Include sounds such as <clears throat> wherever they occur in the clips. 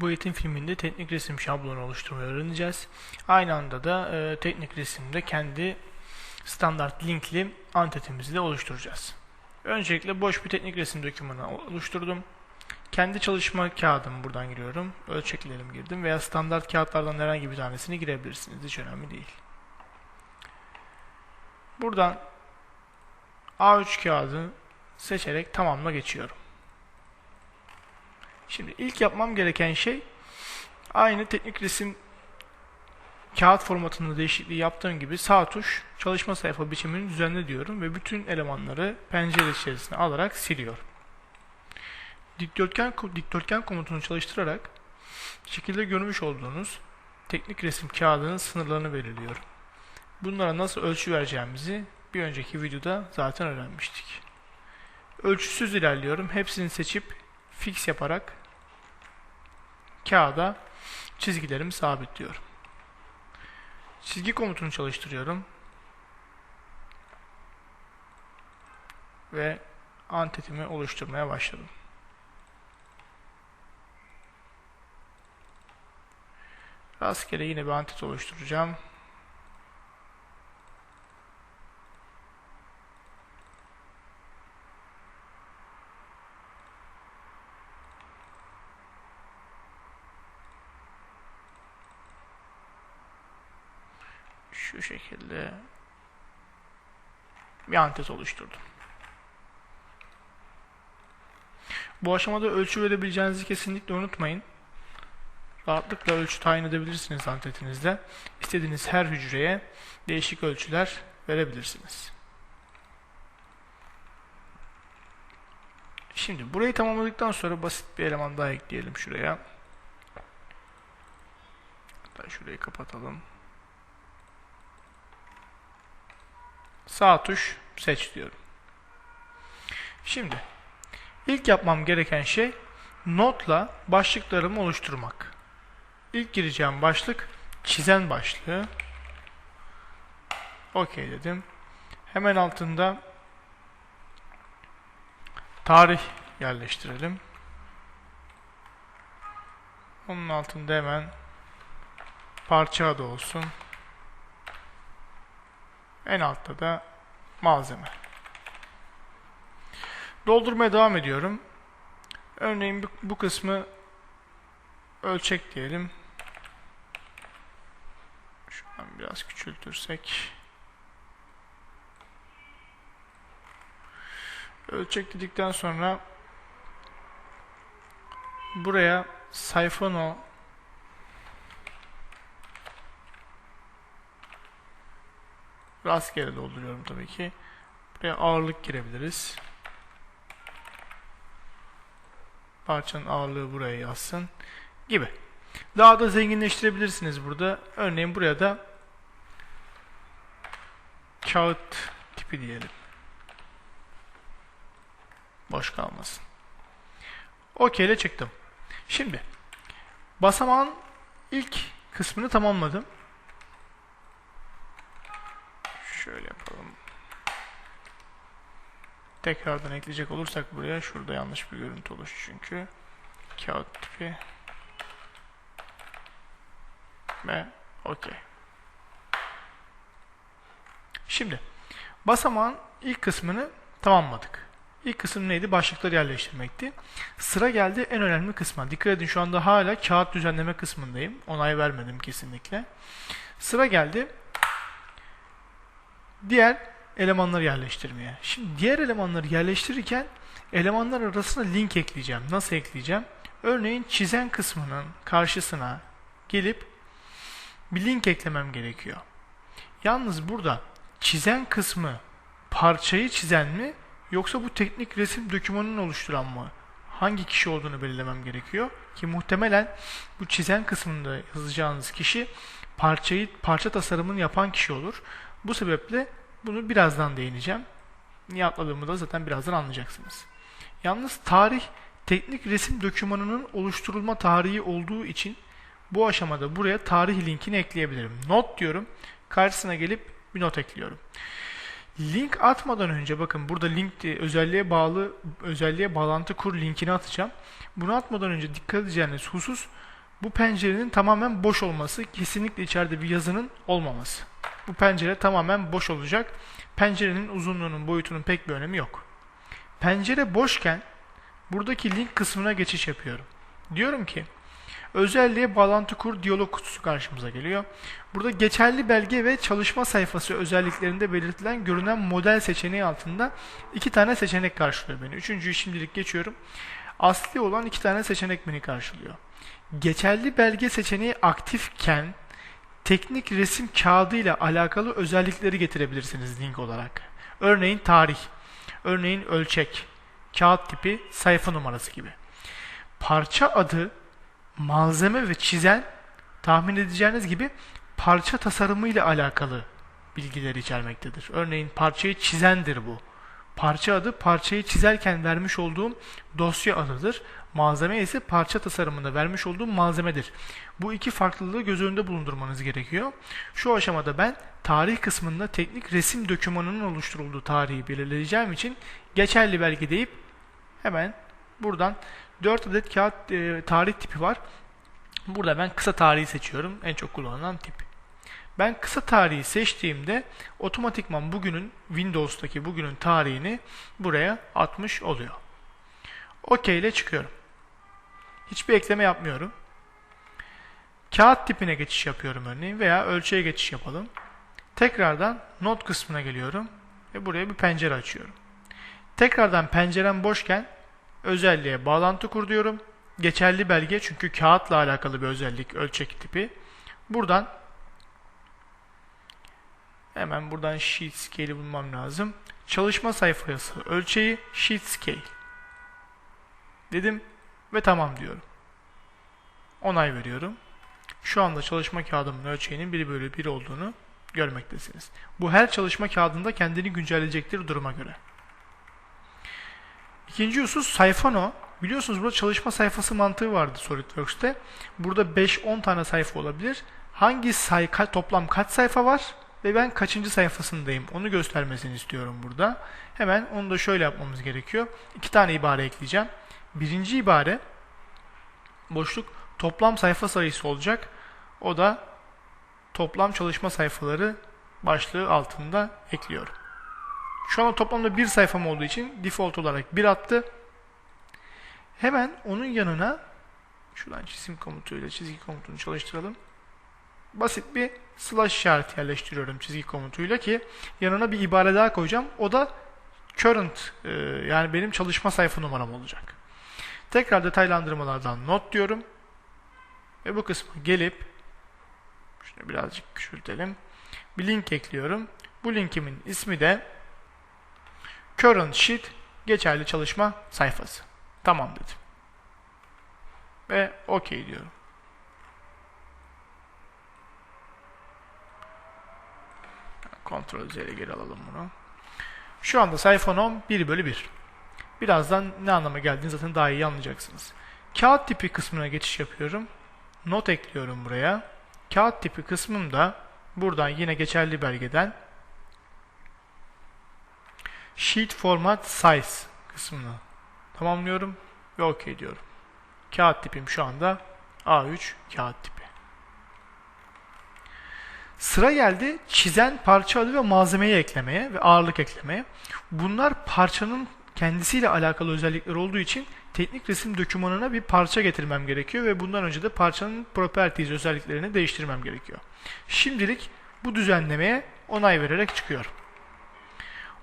Bu eğitim filminde teknik resim şablonu oluşturmayı öğreneceğiz. Aynı anda da e, teknik resimde kendi standart linkli antetimizi de oluşturacağız. Öncelikle boş bir teknik resim dokümanı oluşturdum. Kendi çalışma kağıdımı buradan giriyorum. Ölçeklerimi girdim veya standart kağıtlardan herhangi bir tanesini girebilirsiniz. Hiç önemli değil. Buradan A3 kağıdı seçerek tamamla geçiyorum. Şimdi ilk yapmam gereken şey aynı teknik resim kağıt formatında değişikliği yaptığım gibi sağ tuş çalışma sayfa biçimini düzenle diyorum ve bütün elemanları pencere içerisine alarak siliyorum. Dikdörtgen, dikdörtgen komutunu çalıştırarak şekilde görmüş olduğunuz teknik resim kağıdının sınırlarını belirliyorum. Bunlara nasıl ölçü vereceğimizi bir önceki videoda zaten öğrenmiştik. Ölçüsüz ilerliyorum. Hepsini seçip fix yaparak kağıda çizgilerimi sabitliyorum. Çizgi komutunu çalıştırıyorum. Ve antetimi oluşturmaya başladım. Rastgele yine bir antet oluşturacağım. Şu şekilde bir antet oluşturdum. Bu aşamada ölçü verebileceğinizi kesinlikle unutmayın. Rahatlıkla ölçü tayin edebilirsiniz antetinizde. İstediğiniz her hücreye değişik ölçüler verebilirsiniz. Şimdi burayı tamamladıktan sonra basit bir eleman daha ekleyelim şuraya. Hatta şurayı kapatalım. Sağ tuş seç diyorum. Şimdi ilk yapmam gereken şey notla başlıklarımı oluşturmak. İlk gireceğim başlık çizen başlığı. OK dedim. Hemen altında tarih yerleştirelim. Onun altında hemen parça adı olsun. En altta da malzeme. Doldurmaya devam ediyorum. Örneğin bu, kısmı ölçek diyelim. Şu an biraz küçültürsek. Ölçek dedikten sonra buraya sayfa Rastgele dolduruyorum tabii ki. Buraya ağırlık girebiliriz. Parçanın ağırlığı buraya yazsın. Gibi. Daha da zenginleştirebilirsiniz burada. Örneğin buraya da kağıt tipi diyelim. Boş kalmasın. OK ile çıktım. Şimdi basamağın ilk kısmını tamamladım. Şöyle yapalım. Tekrardan ekleyecek olursak buraya şurada yanlış bir görüntü oluştu çünkü. Kağıt tipi ve OK. Şimdi basamağın ilk kısmını tamamladık. İlk kısım neydi? Başlıkları yerleştirmekti. Sıra geldi en önemli kısma. Dikkat edin şu anda hala kağıt düzenleme kısmındayım. Onay vermedim kesinlikle. Sıra geldi diğer elemanları yerleştirmeye. Şimdi diğer elemanları yerleştirirken elemanlar arasında link ekleyeceğim. Nasıl ekleyeceğim? Örneğin çizen kısmının karşısına gelip bir link eklemem gerekiyor. Yalnız burada çizen kısmı parçayı çizen mi yoksa bu teknik resim dokümanını oluşturan mı? Hangi kişi olduğunu belirlemem gerekiyor ki muhtemelen bu çizen kısmında yazacağınız kişi parçayı parça tasarımını yapan kişi olur. Bu sebeple bunu birazdan değineceğim. Niye atladığımı da zaten birazdan anlayacaksınız. Yalnız tarih teknik resim dokümanının oluşturulma tarihi olduğu için bu aşamada buraya tarih linkini ekleyebilirim. Not diyorum. Karşısına gelip bir not ekliyorum. Link atmadan önce bakın burada link özelliğe bağlı özelliğe bağlantı kur linkini atacağım. Bunu atmadan önce dikkat edeceğiniz husus bu pencerenin tamamen boş olması, kesinlikle içeride bir yazının olmaması. Bu pencere tamamen boş olacak. Pencerenin uzunluğunun, boyutunun pek bir önemi yok. Pencere boşken buradaki link kısmına geçiş yapıyorum. Diyorum ki özelliğe bağlantı kur diyalog kutusu karşımıza geliyor. Burada geçerli belge ve çalışma sayfası özelliklerinde belirtilen görünen model seçeneği altında iki tane seçenek karşılıyor beni. Üçüncüyü şimdilik geçiyorum. Asli olan iki tane seçenek beni karşılıyor. Geçerli belge seçeneği aktifken teknik resim kağıdı ile alakalı özellikleri getirebilirsiniz link olarak. Örneğin tarih, örneğin ölçek, kağıt tipi, sayfa numarası gibi. Parça adı, malzeme ve çizen tahmin edeceğiniz gibi parça tasarımı ile alakalı bilgileri içermektedir. Örneğin parçayı çizendir bu. Parça adı parçayı çizerken vermiş olduğum dosya adıdır. Malzeme ise parça tasarımında vermiş olduğum malzemedir. Bu iki farklılığı göz önünde bulundurmanız gerekiyor. Şu aşamada ben tarih kısmında teknik resim dokümanının oluşturulduğu tarihi belirleyeceğim için geçerli belge deyip hemen buradan 4 adet kağıt e, tarih tipi var. Burada ben kısa tarihi seçiyorum. En çok kullanılan tip. Ben kısa tarihi seçtiğimde otomatikman bugünün Windows'taki bugünün tarihini buraya atmış oluyor. OK ile çıkıyorum. Hiçbir ekleme yapmıyorum. Kağıt tipine geçiş yapıyorum örneğin veya ölçüye geçiş yapalım. Tekrardan not kısmına geliyorum ve buraya bir pencere açıyorum. Tekrardan pencerem boşken özelliğe bağlantı kur diyorum. Geçerli belge çünkü kağıtla alakalı bir özellik ölçek tipi. Buradan hemen buradan sheet scale'i bulmam lazım. Çalışma sayfası ölçeği sheet scale dedim ve tamam diyorum. Onay veriyorum. Şu anda çalışma kağıdımın ölçeğinin 1 bölü 1 olduğunu görmektesiniz. Bu her çalışma kağıdında kendini güncelleyecektir duruma göre. İkinci husus sayfa no. Biliyorsunuz burada çalışma sayfası mantığı vardı SolidWorks'te. Burada 5-10 tane sayfa olabilir. Hangi sayfa toplam kaç sayfa var ve ben kaçıncı sayfasındayım onu göstermesini istiyorum burada. Hemen onu da şöyle yapmamız gerekiyor. İki tane ibare ekleyeceğim. Birinci ibare boşluk toplam sayfa sayısı olacak. O da toplam çalışma sayfaları başlığı altında ekliyorum. Şu anda toplamda bir sayfam olduğu için default olarak bir attı. Hemen onun yanına şuradan çizim komutuyla çizgi komutunu çalıştıralım. Basit bir slash işareti yerleştiriyorum çizgi komutuyla ki yanına bir ibare daha koyacağım. O da current e, yani benim çalışma sayfa numaram olacak. Tekrar detaylandırmalardan not diyorum. Ve bu kısmı gelip şunu birazcık küçültelim. Bir link ekliyorum. Bu linkimin ismi de current sheet geçerli çalışma sayfası. Tamam dedim. Ve OK diyorum. Kontrol üzeri geri alalım bunu. Şu anda sayfa nom 1 bölü 1. Birazdan ne anlama geldiğini zaten daha iyi anlayacaksınız. Kağıt tipi kısmına geçiş yapıyorum. Not ekliyorum buraya. Kağıt tipi kısmımda buradan yine geçerli belgeden Sheet Format Size kısmını tamamlıyorum ve OK diyorum. Kağıt tipim şu anda A3 kağıt tipi. Sıra geldi çizen parça adı ve malzemeyi eklemeye ve ağırlık eklemeye. Bunlar parçanın kendisiyle alakalı özellikler olduğu için teknik resim dokümanına bir parça getirmem gerekiyor ve bundan önce de parçanın properties özelliklerini değiştirmem gerekiyor. Şimdilik bu düzenlemeye onay vererek çıkıyorum.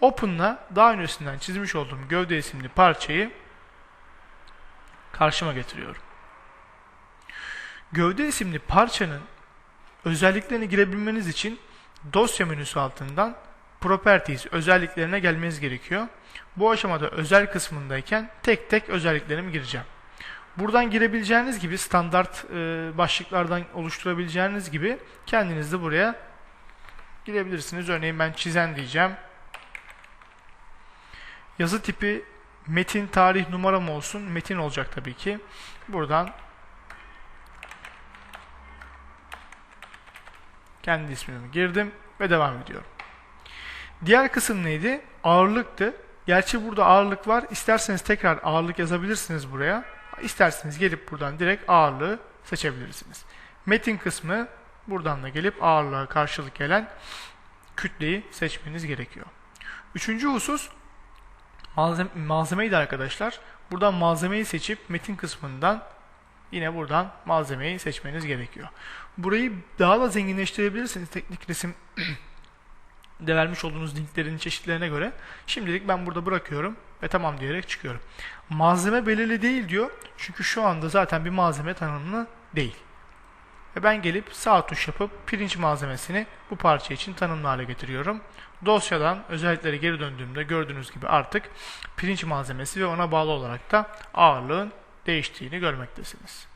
Open'la daha öncesinden çizmiş olduğum gövde isimli parçayı karşıma getiriyorum. Gövde isimli parçanın özelliklerini girebilmeniz için dosya menüsü altından Properties özelliklerine gelmeniz gerekiyor. Bu aşamada özel kısmındayken tek tek özelliklerimi gireceğim. Buradan girebileceğiniz gibi standart e, başlıklardan oluşturabileceğiniz gibi kendiniz de buraya girebilirsiniz. Örneğin ben çizen diyeceğim. Yazı tipi metin, tarih, numara mı olsun? Metin olacak tabii ki. Buradan kendi ismimi girdim ve devam ediyorum. Diğer kısım neydi? Ağırlıktı. Gerçi burada ağırlık var. İsterseniz tekrar ağırlık yazabilirsiniz buraya. İsterseniz gelip buradan direkt ağırlığı seçebilirsiniz. Metin kısmı buradan da gelip ağırlığa karşılık gelen kütleyi seçmeniz gerekiyor. Üçüncü husus malzeme, malzemeydi arkadaşlar. Buradan malzemeyi seçip metin kısmından yine buradan malzemeyi seçmeniz gerekiyor. Burayı daha da zenginleştirebilirsiniz teknik resim <clears throat> de vermiş olduğunuz linklerin çeşitlerine göre. Şimdilik ben burada bırakıyorum ve tamam diyerek çıkıyorum. Malzeme belirli değil diyor. Çünkü şu anda zaten bir malzeme tanımlı değil. Ve ben gelip sağ tuş yapıp pirinç malzemesini bu parça için tanımlı hale getiriyorum. Dosyadan özellikleri geri döndüğümde gördüğünüz gibi artık pirinç malzemesi ve ona bağlı olarak da ağırlığın değiştiğini görmektesiniz.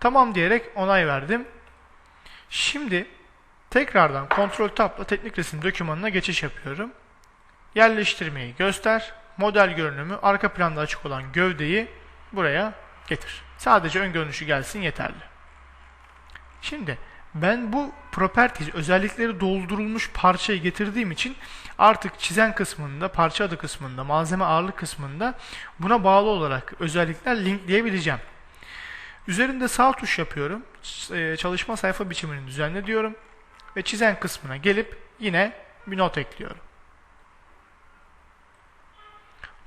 Tamam diyerek onay verdim. Şimdi tekrardan kontrol tabla teknik resim dokümanına geçiş yapıyorum. Yerleştirmeyi göster. Model görünümü arka planda açık olan gövdeyi buraya getir. Sadece ön görünüşü gelsin yeterli. Şimdi ben bu properties özellikleri doldurulmuş parçayı getirdiğim için artık çizen kısmında, parça adı kısmında, malzeme ağırlık kısmında buna bağlı olarak özellikler linkleyebileceğim. Üzerinde sağ tuş yapıyorum. Ee, Çalışma sayfa biçimini düzenle diyorum. Ve çizen kısmına gelip yine bir not ekliyorum.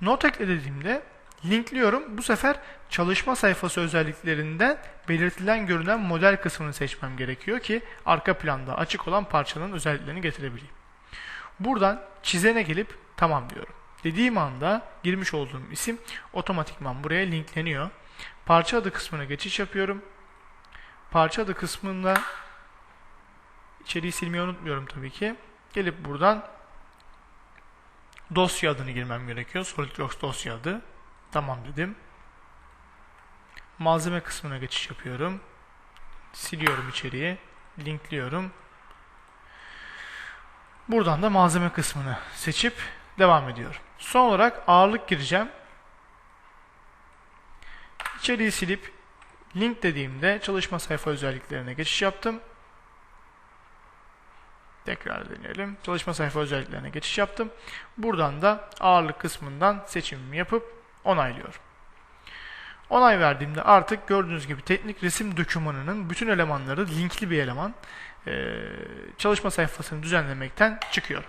Not ekle dediğimde linkliyorum. Bu sefer çalışma sayfası özelliklerinden belirtilen görünen model kısmını seçmem gerekiyor ki arka planda açık olan parçanın özelliklerini getirebileyim. Buradan çizene gelip tamam diyorum. Dediğim anda girmiş olduğum isim otomatikman buraya linkleniyor. Parça adı kısmına geçiş yapıyorum. Parça adı kısmında içeriği silmeyi unutmuyorum tabii ki. Gelip buradan dosya adını girmem gerekiyor. SolidWorks dosya adı. Tamam dedim. Malzeme kısmına geçiş yapıyorum. Siliyorum içeriği. Linkliyorum. Buradan da malzeme kısmını seçip devam ediyorum. Son olarak ağırlık gireceğim. İçeriği silip link dediğimde çalışma sayfa özelliklerine geçiş yaptım. Tekrar deneyelim. Çalışma sayfa özelliklerine geçiş yaptım. Buradan da ağırlık kısmından seçimimi yapıp onaylıyorum. Onay verdiğimde artık gördüğünüz gibi teknik resim dokümanının bütün elemanları linkli bir eleman çalışma sayfasını düzenlemekten çıkıyor.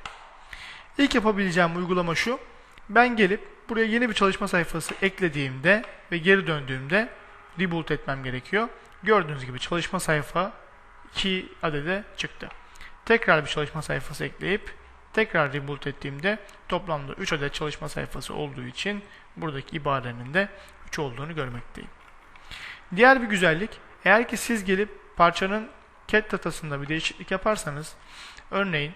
İlk yapabileceğim uygulama şu. Ben gelip buraya yeni bir çalışma sayfası eklediğimde ve geri döndüğümde reboot etmem gerekiyor. Gördüğünüz gibi çalışma sayfa 2 adede çıktı. Tekrar bir çalışma sayfası ekleyip tekrar reboot ettiğimde toplamda 3 adet çalışma sayfası olduğu için buradaki ibarenin de 3 olduğunu görmekteyim. Diğer bir güzellik eğer ki siz gelip parçanın CAD datasında bir değişiklik yaparsanız örneğin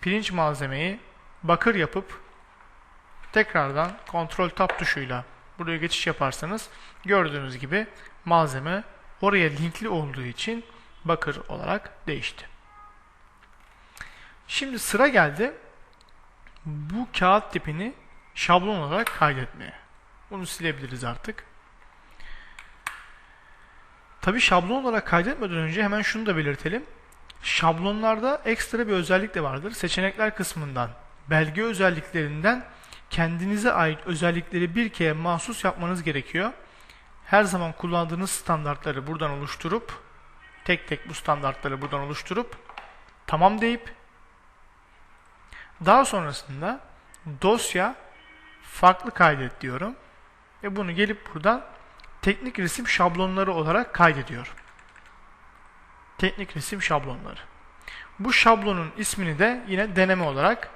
pirinç malzemeyi bakır yapıp tekrardan kontrol tab tuşuyla buraya geçiş yaparsanız gördüğünüz gibi malzeme oraya linkli olduğu için bakır olarak değişti. Şimdi sıra geldi bu kağıt tipini şablon olarak kaydetmeye. Bunu silebiliriz artık. Tabi şablon olarak kaydetmeden önce hemen şunu da belirtelim. Şablonlarda ekstra bir özellik de vardır. Seçenekler kısmından, belge özelliklerinden kendinize ait özellikleri bir kere mahsus yapmanız gerekiyor. Her zaman kullandığınız standartları buradan oluşturup, tek tek bu standartları buradan oluşturup, tamam deyip, daha sonrasında dosya farklı kaydet diyorum. Ve bunu gelip buradan teknik resim şablonları olarak kaydediyorum. Teknik resim şablonları. Bu şablonun ismini de yine deneme olarak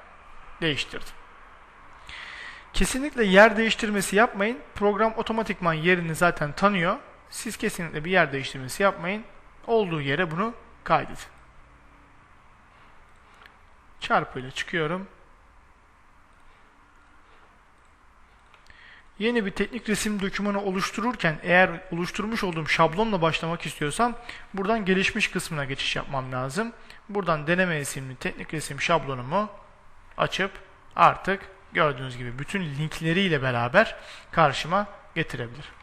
değiştirdim. Kesinlikle yer değiştirmesi yapmayın. Program otomatikman yerini zaten tanıyor. Siz kesinlikle bir yer değiştirmesi yapmayın. Olduğu yere bunu kaydedin. Çarpıyla çıkıyorum. Yeni bir teknik resim dokümanı oluştururken eğer oluşturmuş olduğum şablonla başlamak istiyorsam buradan gelişmiş kısmına geçiş yapmam lazım. Buradan deneme isimli teknik resim şablonumu açıp artık gördüğünüz gibi bütün linkleriyle beraber karşıma getirebilir.